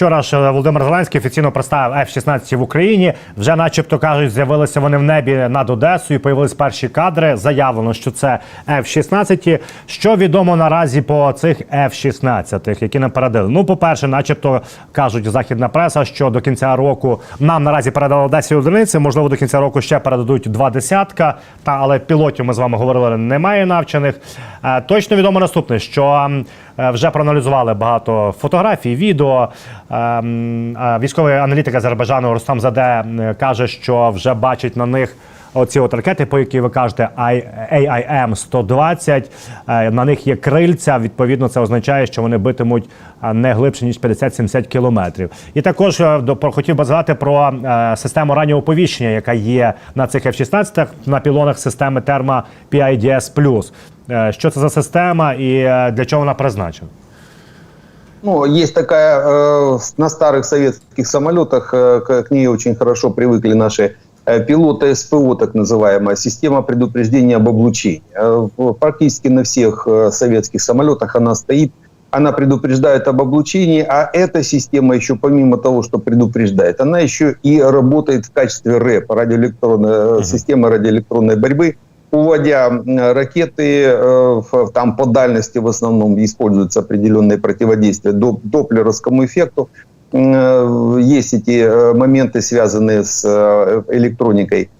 Вчора ж е, Володимир Зеленський офіційно представив F-16 в Україні. Вже, начебто, кажуть, з'явилися вони в небі над Одесою. Появились перші кадри. Заявлено, що це F-16. Що відомо наразі по цих F-16, які нам передали? Ну, по-перше, начебто кажуть західна преса, що до кінця року нам наразі передали 10 одиниці. Можливо, до кінця року ще передадуть два десятка. Та але пілотів ми з вами говорили, немає навчених. Е, Точно відомо наступне, що вже проаналізували багато фотографій, відео. Ем, е, Військовий аналітик Азербайджану Рустам Заде м, каже, що вже бачить на них. Оці от ракети, по які ви кажете, AIM-120, е, на них є крильця. Відповідно, це означає, що вони битимуть е, не глибше ніж 50-70 кілометрів. І також е, до- про- хотів би згадати про е, систему раннього оповіщення, яка є на цих F-16 на пілонах системи Терма PIDS+. Е, Що це за система і е, для чого вона призначена? Ну, есть такая э, на старых советских самолетах, э, к, к ней очень хорошо привыкли наши э, пилоты СПО, так называемая система предупреждения об облучении. Э, практически на всех э, советских самолетах она стоит. Она предупреждает об облучении, а эта система еще помимо того, что предупреждает, она еще и работает в качестве РЭП, радиоэлектронной, Мгм. системы радиоэлектронной борьбы, уводя ракеты там по дальности в основном используются определенные противодействия доп- доплеровскому эффекту. Э, Есть эти э, моменты, связанные с э, электроникой.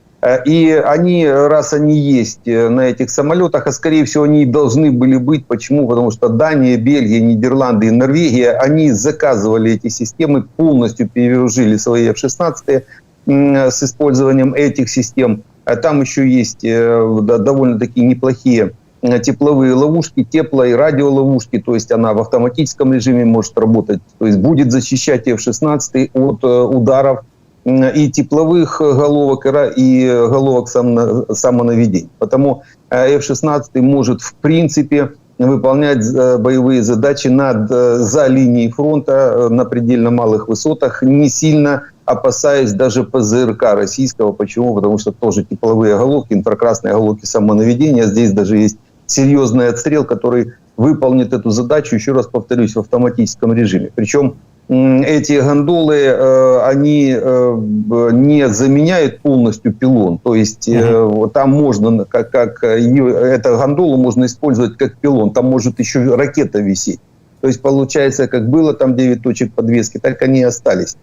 И они, раз они есть на этих самолетах, а скорее всего они должны были быть. Почему? Потому что Дания, Бельгия, Нидерланды и Норвегия, они заказывали эти системы, полностью перевооружили свои F-16 м, с использованием этих систем. А Там еще есть довольно-таки неплохие тепловые ловушки, тепло- и радиоловушки, то есть она в автоматическом режиме может работать, то есть будет защищать F-16 от э, ударов и тепловых э, головок, и э, головок само- самонаведения. Потому э, F-16 может в принципе выполнять э, боевые задачи над, э, за линией фронта э, на предельно малых высотах, не сильно опасаясь даже ПЗРК российского. Почему? Потому что тоже тепловые головки, инфракрасные головки самонаведения. Здесь даже есть серьезный отстрел, который выполнит эту задачу, еще раз повторюсь, в автоматическом режиме. Причем эти гондолы, э, они э, не заменяют полностью пилон. То есть вот там можно, как, как эту гондолу можно использовать как пилон. Там может еще ракета висеть. То есть получается, как было там 9 точек подвески, так они и остались.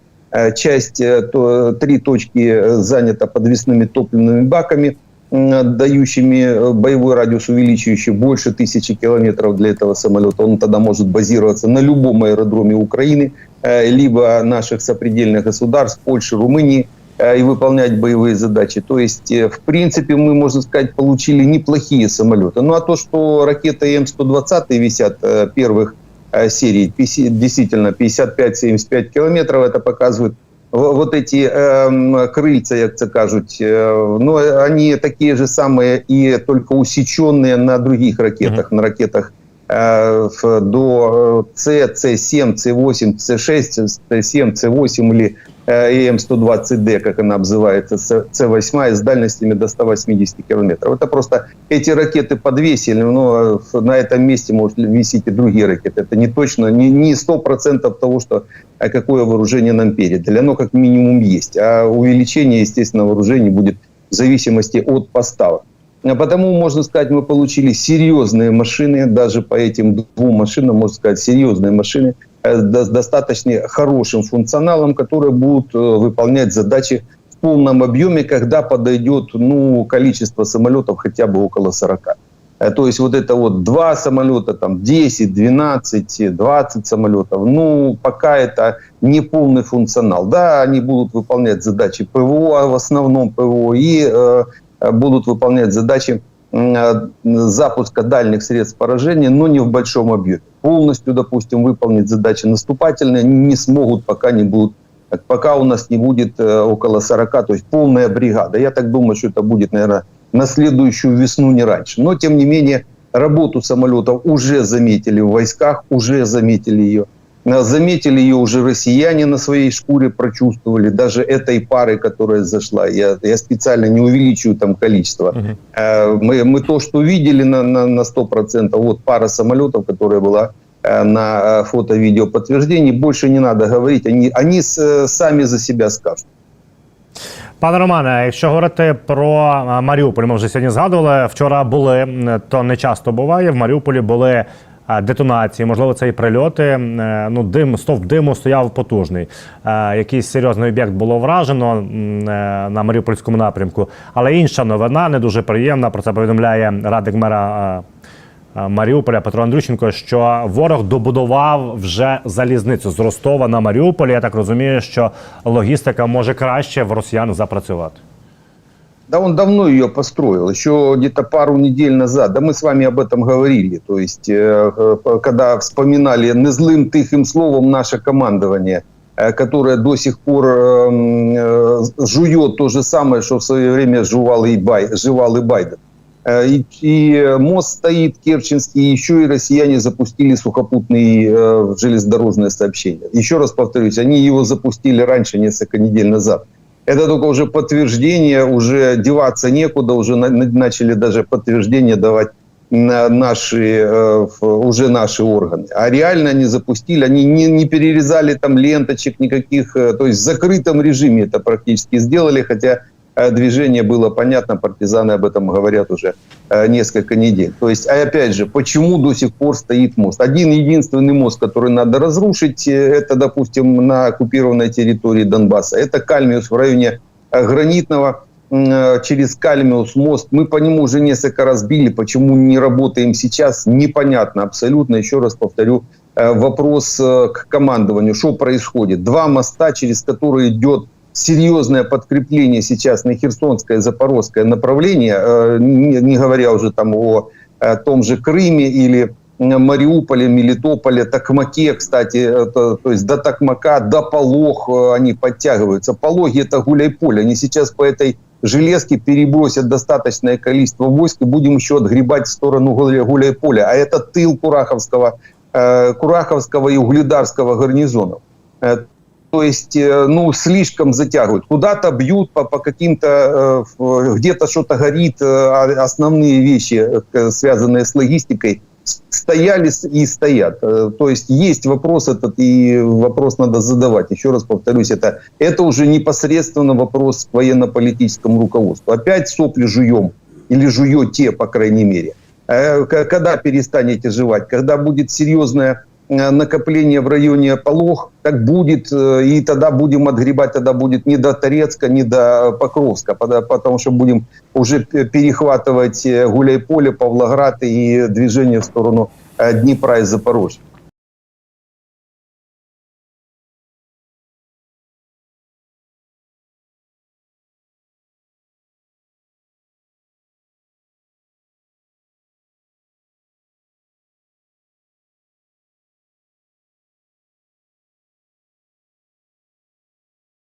Часть, то, три точки занята подвесными топливными баками, дающими э, боевой радиус, увеличивающий больше тысячи километров для этого самолета. Он тогда может базироваться на любом аэродроме Украины, э, либо наших сопредельных государств, Польши, Румынии, э, и выполнять боевые задачи. То есть, в принципе, мы, можно сказать, получили неплохие самолеты. Ну а то, что ракеты М-120 висят первых серий, действительно 55-75 километров, это показывает вот эти эм, крыльца, як це кажуть, э, ну, они такие же самые и только усеченные на других ракетах, на ракетах э, до э, С, С7, С8, С6, С7, С8 или э, ЕМ-120Д, как она обзывается, С- С8 с дальностями до 180 километров. Это просто эти ракеты подвесили, но на этом месте может висеть и другие ракеты. Это не точно, не, не 100% того, что а какое вооружение нам передали. Оно как минимум есть. А увеличение, естественно, вооружений будет в зависимости от поставок. А Потому, можно сказать, мы получили серьезные машины, даже по этим двум машинам, можно сказать, серьезные машины, с достаточно хорошим функционалом, которые будут э, выполнять задачи в полном объеме, когда подойдет ну, количество самолетов хотя бы около 40. Э, То есть вот это вот два самолета, там 10, 12, 20 самолетов, ну, пока это не полный функционал. Да, они будут выполнять задачи ПВО, а в основном ПВО, и э, э, будут выполнять задачи э, запуска дальних средств поражения, но не в большом объеме. Полностью, допустим, выполнить задачи наступательные не смогут, пока не будут пока у нас не будет э, около 40, то есть полная бригада. Я так думаю, что это будет, наверное, на следующую весну, не раньше. Но, тем не менее, работу самолетов уже заметили в войсках, уже заметили ее. Э, Заметили ее уже россияне на своей шкуре, прочувствовали. Даже этой пары, которая зашла. Я, я специально не увеличиваю там количество. Мгм. Э, Мы, мы то, что видели на, на, на 100%, вот пара самолетов, которая была э, на э, фото-видео подтверждений. Больше не надо говорить, они, они с- сами за себя скажут. Пане Романе, якщо говорити про а, Маріуполь, ми вже сьогодні згадували. Вчора були, м, то не часто буває. В Маріуполі були а, детонації, можливо, це і прильоти. Е, Ну, дим, стовп диму стояв потужний. Е, Якийсь серйозний об'єкт було вражено е, на Маріупольському напрямку. Але інша новина не дуже приємна. Про це повідомляє радник мера. Маріуполя Петро Андрющенко, що ворог добудував вже залізницю з Ростова на Маріуполі. Я так розумію, що логістика може краще в росіян запрацювати. Да он давно ее построил, еще где-то пару недель назад. Да мы с вами об этом говорили. То есть, э, э, когда вспоминали незлым тихим словом наше командование, э, которое до сих пор жует то же самое, что в свое время жевал и, Бай, жевал и Байден. И, и мост стоит Керченский, еще и россияне запустили сухопутные э, железнодорожное сообщение. Еще раз повторюсь, они его запустили раньше, несколько недель назад. Это только уже подтверждение, уже деваться некуда, уже на- на- начали даже подтверждение давать на наши, э, уже наши органы. А реально они запустили, они не, не перерезали там ленточек никаких, э, то есть в закрытом режиме это практически сделали, хотя движение было понятно, партизаны об этом говорят уже э, несколько недель. То есть, а опять же, почему до сих пор стоит мост? Один единственный мост, который надо разрушить, э, это, допустим, на оккупированной территории Донбасса. Это Кальмиус в районе э, Гранитного, э, через Кальмиус мост. Мы по нему уже несколько раз били. Почему не работаем сейчас, непонятно абсолютно. Еще раз повторю, э, вопрос э, к командованию. Что происходит? Два моста, через которые идет серьезное подкрепление сейчас на Херсонское, Запорожское направление, э, не, говоря уже там о том же Крыме или Мариуполе, Мелитополе, Токмаке, кстати, это, то есть до Токмака, до Полог э, они подтягиваются. Пологи это гуляй-поле. Они сейчас по этой железке перебросят достаточное количество войск и будем еще отгребать в сторону гуляй- гуляй-поля. А это тыл Кураховского, э, Кураховского и Угледарского гарнизонов. То есть, э, ну, слишком затягивают. Куда-то бьют по, по каким-то, э, где-то что-то горит, э, а основные вещи, связанные с логистикой, стояли и стоят. То есть есть вопрос этот, и вопрос надо задавать. Еще раз повторюсь, это, это уже непосредственно вопрос к военно-политическому руководству. Опять сопли жуем, или жуете, по крайней мере. Когда перестанете жевать? Когда будет серьезное э, накопление в районе Полог, так будет, э, и тогда будем отгребать, тогда будет не до Торецка, не до Покровска, потому что будем уже перехватывать э, Гуляйполе, Павлоград и движение в сторону э, Днепра и Запорожья.